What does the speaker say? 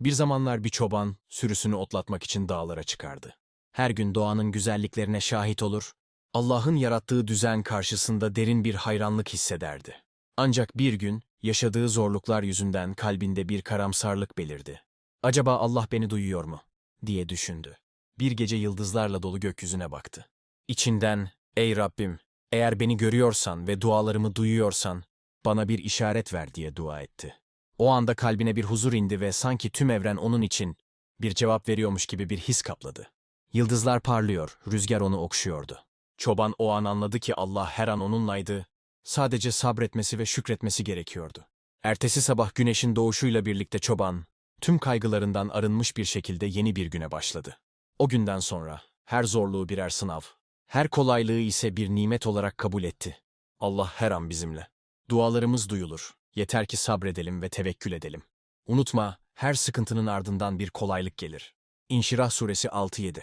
Bir zamanlar bir çoban sürüsünü otlatmak için dağlara çıkardı. Her gün doğanın güzelliklerine şahit olur, Allah'ın yarattığı düzen karşısında derin bir hayranlık hissederdi. Ancak bir gün yaşadığı zorluklar yüzünden kalbinde bir karamsarlık belirdi. Acaba Allah beni duyuyor mu? diye düşündü. Bir gece yıldızlarla dolu gökyüzüne baktı. İçinden, ey Rabbim, eğer beni görüyorsan ve dualarımı duyuyorsan, bana bir işaret ver diye dua etti. O anda kalbine bir huzur indi ve sanki tüm evren onun için bir cevap veriyormuş gibi bir his kapladı. Yıldızlar parlıyor, rüzgar onu okşuyordu. Çoban o an anladı ki Allah her an onunlaydı, sadece sabretmesi ve şükretmesi gerekiyordu. Ertesi sabah güneşin doğuşuyla birlikte çoban, tüm kaygılarından arınmış bir şekilde yeni bir güne başladı. O günden sonra her zorluğu birer sınav, her kolaylığı ise bir nimet olarak kabul etti. Allah her an bizimle. Dualarımız duyulur. Yeter ki sabredelim ve tevekkül edelim. Unutma, her sıkıntının ardından bir kolaylık gelir. İnşirah suresi 6-7